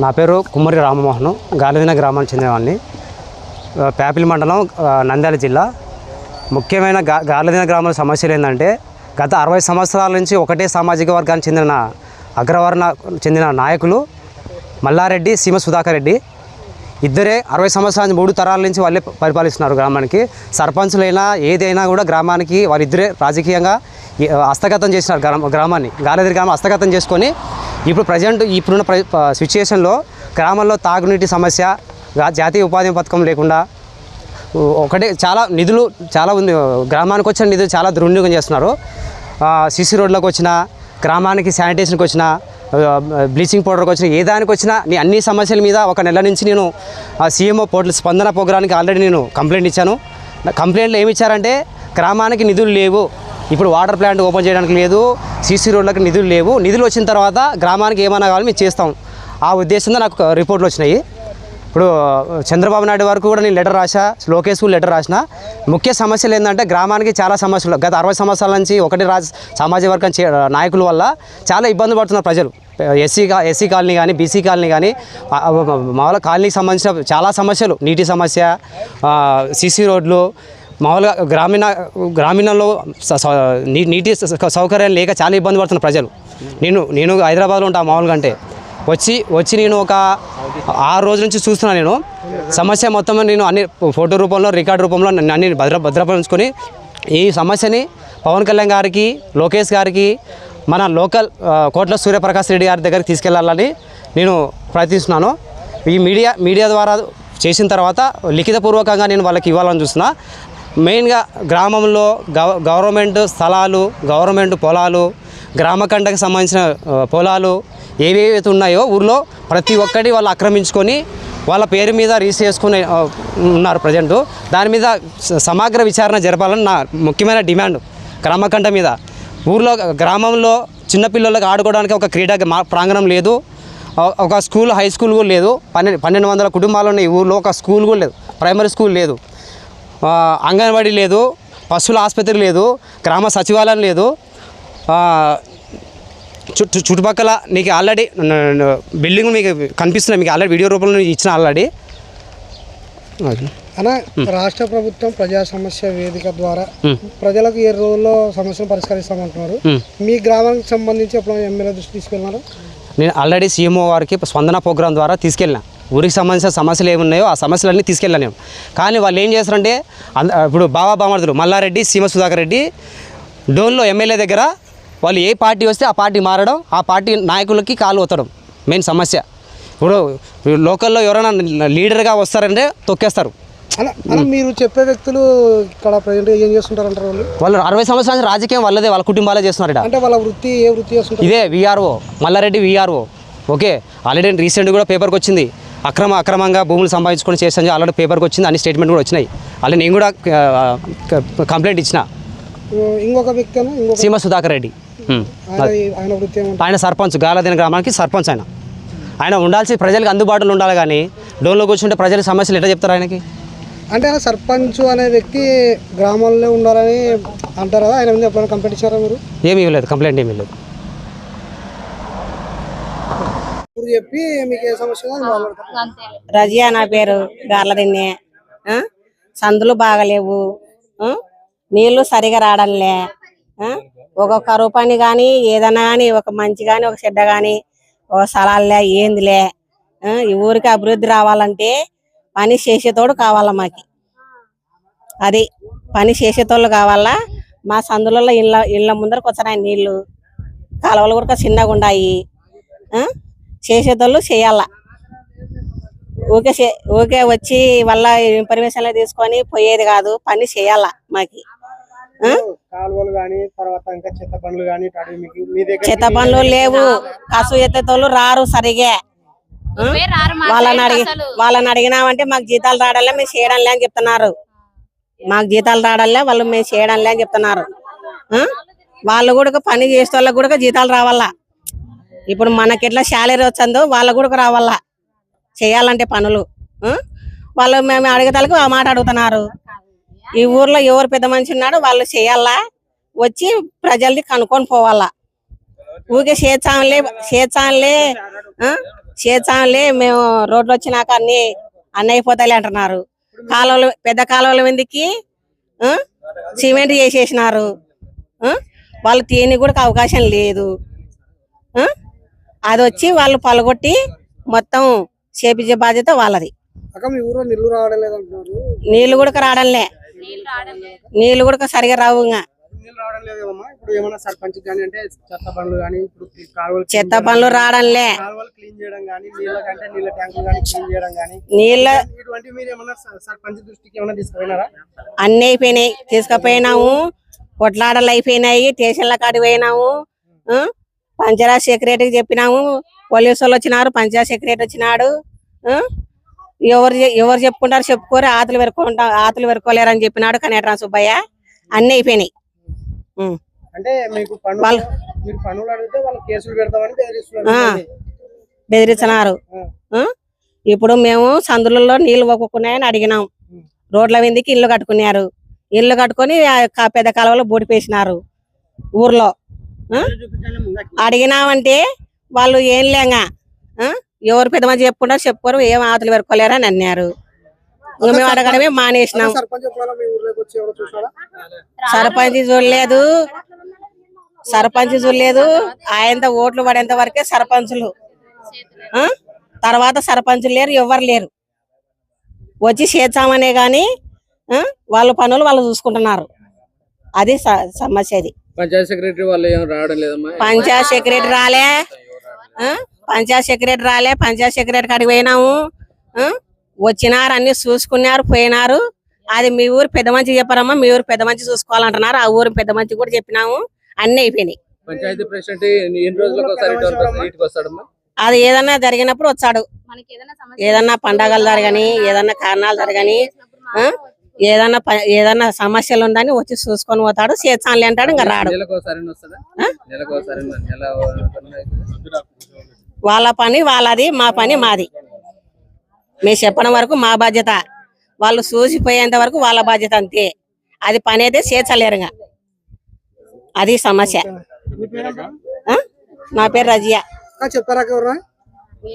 నా పేరు కుమ్మరి రామమోహన్ గాలిదిన గ్రామానికి చెందినవాడిని ఆ, మండలం నంద్యాల జిల్లా. ముఖ్యమైన గా గాలిదిన గ్రామాల సమస్యలు ఏంటంటే గత అరవై సంవత్సరాల నుంచి ఒకటే సామాజిక వర్గానికి చెందిన అగ్రవర్ణ చెందిన నాయకులు మల్లారెడ్డి సీమ సుధాకర్ రెడ్డి. ఇద్దరే అరవై సంవత్సరాల నుంచి మూడు తరాల నుంచి వాళ్ళే పరిపాలిస్తున్నారు గ్రామానికి. సర్పంచులైనా ఏదైనా కూడా గ్రామానికి వాళ్ళిద్దరే రాజకీయంగా హస్తగతం చేసినారు గ్రామ గ్రామాన్ని. గాలిదిరి గ్రామం హస్తగతం చేసుకొని ఇప్పుడు ప్రజెంట్ ఇప్పుడున్న ప్ర సిచ్యుయేషన్లో గ్రామంలో తాగునీటి సమస్య జాతీయ ఉపాధి పథకం లేకుండా ఒకటే చాలా నిధులు చాలా ఉంది. గ్రామానికి వచ్చిన నిధులు చాలా దుర్వినియోగం చేస్తున్నారు. సిసి రోడ్లకు వచ్చిన గ్రామానికి శానిటేషన్కి వచ్చిన బ్లీచింగ్ పౌడర్కి వచ్చిన ఏ దానికి వచ్చినా నీ అన్ని సమస్యల మీద ఒక నెల నుంచి నేను సీఎంఓ పోర్టల్ స్పందన ప్రోగ్రానికి ఆల్రెడీ నేను కంప్లైంట్ ఇచ్చాను. కంప్లైంట్లో ఏమి ఇచ్చారంటే గ్రామానికి నిధులు లేవు. ఇప్పుడు వాటర్ ప్లాంట్ ఓపెన్ చేయడానికి లేదు సీసీ రోడ్లకు నిధులు లేవు. నిధులు వచ్చిన తర్వాత గ్రామానికి ఏమైనా కావాలి మేము చేస్తాం. ఆ ఉద్దేశంతో నాకు రిపోర్ట్లు వచ్చినాయి. ఇప్పుడు చంద్రబాబు నాయుడు వరకు కూడా నేను లెటర్ రాసా లోకేష్కు లెటర్ రాసిన. ముఖ్య సమస్యలు ఏంటంటే గ్రామానికి చాలా సమస్యలు. గత అరవై సంవత్సరాల నుంచి ఒకటి రాజ సామాజిక వర్గం చే- నాయకుల వల్ల చాలా ఇబ్బంది పడుతున్నారు ప్రజలు. ఎస్సీ ఎస్సీ కాలనీ కానీ బీసీ కాలనీ కానీ మామూలుగా కాలనీకి సంబంధించిన చాలా సమస్యలు. నీటి సమస్య సీసీ రోడ్లు మామూలుగా గ్రామీణ గ్రామీణంలో స- స- నీటి సౌకర్యం సౌకర్యాలు లేక చాలా ఇబ్బంది పడుతున్న ప్రజలు. నేను నేను హైదరాబాద్లో ఉంటా మామూలుగా అంటే. వచ్చి వచ్చి నేను ఒక ఆరు రోజుల నుంచి చూస్తున్నాను నేను. సమస్య మొత్తం నేను అన్ని ఫోటో రూపంలో రికార్డు రూపంలో అన్ని భద్ర భద్రపరుచుకొని ఈ సమస్యని పవన్ కళ్యాణ్ గారికి లోకేష్ గారికి మన లోకల్ కోట్ల సూర్యప్రకాష్ రెడ్డి గారి దగ్గరికి తీసుకెళ్ళాలని నేను ప్రయత్నిస్తున్నాను. ఈ మీడియా మీడియా ద్వారా చేసిన తర్వాత లిఖితపూర్వకంగా నేను వాళ్ళకి ఇవ్వాలని చూస్తున్నా. మెయిన్గా గ్రామంలో గవ గవర్నమెంట్ స్థలాలు గవర్నమెంట్ పొలాలు గ్రామకండకు సంబంధించిన పొలాలు ఏవేవైతే ఉన్నాయో ఊర్లో ప్రతి ఒక్కటి వాళ్ళు ఆక్రమించుకొని వాళ్ళ పేరు మీద రిజిస్టర్ చేసుకుని ఉన్నారు ప్రజెంట్. దాని మీద స- సమగ్ర విచారణ జరపాలని నా ముఖ్యమైన డిమాండ్ గ్రామకండ మీద. ఊర్లో గ్రామంలో చిన్నపిల్లలకు ఆడుకోవడానికి ఒక క్రీడా మా ప్రాంగణం లేదు. ఒక- స్కూల్ హై స్కూల్ కూడా లేదు. పన్నెండు పన్నెండు వందల కుటుంబాలు ఉన్నాయి. ఈ ఊర్లో ఒక స్కూల్ కూడా లేదు. ప్రైమరీ స్కూల్ లేదు. అంగన్వాడీ లేదు పశువుల ఆసుపత్రి లేదు గ్రామ సచివాలయం లేదు. చుట్టు చుట్టుపక్కల నీకు ఆల్రెడీ బిల్డింగ్ మీకు కనిపిస్తున్నాయి మీకు ఆల్రెడీ వీడియో రూపంలో ఇచ్చిన ఆల్రెడీ. అన్న రాష్ట్ర ప్రభుత్వం ప్రజా సమస్య వేదిక ద్వారా ప్రజలకు ఏ రోజుల్లో సమస్యను పరిష్కరిస్తామంటున్నారు. మీ గ్రామానికి సంబంధించి ఎప్పుడు ఎమ్మెల్యే దృష్టి తీసుకెళ్ళినారు? నేను ఆల్రెడీ సీఎంఓ వారికి స్పందన ప్రోగ్రాం ద్వారా తీసుకెళ్ళిన. ఊరికి సంబంధించిన సమస్యలు ఏమున్నాయో ఆ సమస్యలన్నీ తీసుకెళ్ళాను నేను కానీ వాళ్ళు ఏం చేస్తారంటే అంద ఇప్పుడు బాబా బామర్దులు మల్లారెడ్డి సీమ సుధాకర్ రెడ్డి డోన్లో ఎమ్మెల్యే దగ్గర వాళ్ళు ఏ పార్టీ వస్తే ఆ పార్టీ మారడం ఆ పార్టీ నాయకులకి కాలు వత్తడం మెయిన్ సమస్య. ఇప్పుడు లోకల్లో ఎవరైనా లీడర్గా వస్తారంటే తొక్కేస్తారు. మీరు చెప్పే వ్యక్తులు ఇక్కడ ప్రజెంట్ ఏం చేస్తుంటారంటారు వాళ్ళు? వాళ్ళు అరవై సంవత్సరాల రాజకీయం వాళ్ళదే వాళ్ళ కుటుంబాలే చేస్తున్నారు అంటే వాళ్ళ వృత్తి ఏ వృత్తి చేస్తుంటారు? ఇదే VRO Mallareddy VRO. Okay already recent కూడా పేపర్కి వచ్చింది అక్రమ అక్రమంగా భూములు సంపాదించుకొని చేస్తాను ఆల్రెడీ పేపర్కి వచ్చింది అన్ని స్టేట్మెంట్ కూడా వచ్చినాయి. ఆల్రెడీ నేను కూడా కంప్లైంట్ ఇచ్చిన. ఇంకొక వ్యక్తి సీమ సుధాకర్ రెడ్డి. ఆయన సర్పంచ్ గాలదిన గ్రామానికి సర్పంచ్ ఆయన. ఆయన ఉండాల్సి ప్రజలకు అందుబాటులో ఉండాలి కానీ డోన్లో కూర్చుంటే ప్రజల సమస్యలు ఎట్లా చెప్తారు ఆయనకి? అంటే ఆయన సర్పంచ్ అనే వ్యక్తి గ్రామంలో ఉండాలని అంటారు? కదా ఆయన మీద కంప్లైంట్ ఇచ్చారా మీరు? ఏమీ ఇవ్వలేదు కంప్లైంట్ ఏమీ లేదు చెప్పి మీకు ఏ సమస్య రజియా నా పేరు గార్ల తిన్నే. ఆ? సందులు బాగలేవు? నీళ్ళు సరిగా రావడంలే? ఒక్కొక్క రూపాయి కానీ ఏదన్నా కానీ ఒక మంచి కానీ ఒక చెడ్డ కానీ ఒక స్థలాలే ఏందిలే? ఈ ఊరికి అభివృద్ధి రావాలంటే పని చేసేతోడు కావాలా మాకి? అది పని చేసేతోళ్ళు కావాలా? మా సందులలో ఇళ్ళ ఇళ్ళ ముందరకు వస్తున్నాయి నీళ్ళు. కాలువలు కూడా చిన్నగా ఉన్నాయి ఆ? చేసేతోళ్ళు చేయాలా ఊకే చే- ఊకే వచ్చి వాళ్ళ ఇన్ఫర్మేషన్లు తీసుకొని పోయేది కాదు పని చేయాలా మాకి ఆ? కాలువలు కానీ తర్వాత ఇంకా చెత్త పనులు కానీ చెత్త లేవు కసు ఎత్తేతోళ్ళు రారు సరిగే? వాళ్ళని అడిగి వాళ్ళని అడిగినామంటే మాకు జీతాలు రావడంలే మేము చేయడంలే అని చెప్తున్నారు మాకు జీతాలు రావడంలే వాళ్ళు మేము చేయడంలే అని చెప్తున్నారు ఆ? వాళ్ళు కూడా పని చేసే వాళ్ళకి కూడా జీతాలు రావాలా ఇప్పుడు మనకి ఎట్లా శాలరీ వచ్చిందో వాళ్ళకు కూడా రావాలా. చేయాలంటే పనులు వాళ్ళు మేము అడిగేతలకు ఆ మాట అడుగుతున్నారు. ఈ ఊర్లో ఎవరు పెద్ద మనిషి ఉన్నాడో వాళ్ళు చేయాలా? వచ్చి ప్రజల్ని కనుక్కొని పోవాలా. ఊకే చేచాంలే చేచాంలే చేచాంలే మేము రోడ్లు వచ్చినాక అన్ని అన్ని అయిపోతాయి అంటున్నారు. కాలువలు పెద్ద కాలువల మీదకి సిమెంట్ చేసేసినారు. వాళ్ళు తీయని కూడా అవకాశం లేదు. అది వచ్చి వాళ్ళు పలగొట్టి మొత్తం చేపించే బాధ్యత వాళ్ళది. నీళ్ళు కూడా రావడంలే. నీళ్ళు కూడా సరిగా రావు చెత్త పనులు రావడంలే. నీళ్ళ అన్ని అయిపోయినాయి. తీసుకుపోయినాము. కొట్లాడలు అయిపోయినాయి. స్టేషన్ల కాడికి పోయినాము? పంచాయత్ సెక్రటరీకి చెప్పినాము పోలీసు వాళ్ళు వచ్చినారు పంచాయత్ సెక్రటరీ వచ్చినాడు? ఎవరు ఎవరు చెప్పుకుంటారు చెప్పుకోరు ఆతులు వెరుకుంటా ఆతులు వెరుకోలేరు అని చెప్పినాడు కనేట్రా సుబ్బయ్య అన్ని అయిపోయినాయి ఉం. అంటే మీకు పనులు వాళ్ళు- మీరు పనులు అడిగితే వాళ్ళు కేసులు పెడతామని బెదిరిస్తున్నారు. బెదిరించినారు? ఇప్పుడు మేము సందులలో నీళ్ళు ఒక్కున్నాయని అడిగినాం. రోడ్ల మీదకి ఇల్లు కట్టుకున్నారు ఇల్లు కట్టుకొని పెద్ద కాలువలో బూడిపేసినారు ఊర్లో? అడిగినామంటే వాళ్ళు ఏం లేంగా? ఎవరు పెద్ద మంది చెప్పుకుంటారు చెప్పుకోరు ఏం ఆతులు పెరుకోలేరు అని అన్నారు. మేము అడగడమే మానేసినాం. సర్పంచ్ ఎప్పుడైనా మీ ఊర్లోకి వచ్చి ఎవరో చూసారా? సర్పంచ్ చూడలేదు. సర్పంచ్ చూడలేదు. ఆయనతో ఓట్లు పడేంత వరకే సర్పంచులు. ఆ? తర్వాత సర్పంచులు లేరు ఎవరు లేరు. వచ్చి చేద్దామనే గాని ఆ? వాళ్ళ పనులు వాళ్ళు చూసుకుంటున్నారు. అది స- సమస్య అది. పంచాయత్ సెక్రటరీ వాళ్ళు ఏం రావడం లేదమ్మా? పంచాయత్ సెక్రటరీ రాలే? పంచాయత్ సెక్రటరీ రాలే. పంచాయత్ సెక్రటరీ కాడికి పోయినాము? వచ్చినారు అన్ని చూసుకున్నారు పోయినారు. అది మీ ఊరు పెద్ద మంచి చెప్పారమ్మా. మీ ఊరు పెద్ద మంచి చూసుకోవాలంటున్నారు. ఆ ఊరు పెద్ద మంచి కూడా చెప్పినాము. అన్ని అయిపోయినాయి. పంచాయతీ ప్రెసిడెంట్ ఎన్ని రోజులకు ఒకసారి ఇటు వరకు ఇంటికి వస్తాడమ్మా? అది ఏదన్నా జరిగినప్పుడు వచ్చాడు. ఏదన్నా పండగలు జరగని ఏదన్నా కారణాలు జరగని? ఏదన్నా ఏదన్నా సమస్యలు ఉందని వచ్చి చూసుకొని పోతాడు చేస్తానులే అంటాడు ఇంకా రాడు. వాళ్ళ పని వాళ్ళది మా పని మాది. మేము చెప్పడం వరకు మా బాధ్యత. వాళ్ళు చూసిపోయేంత వరకు వాళ్ళ బాధ్యత అంతే. అది పని అయితే చేర్చలేరుగా అది సమస్య? నా పేరు రజియా. చెప్తారా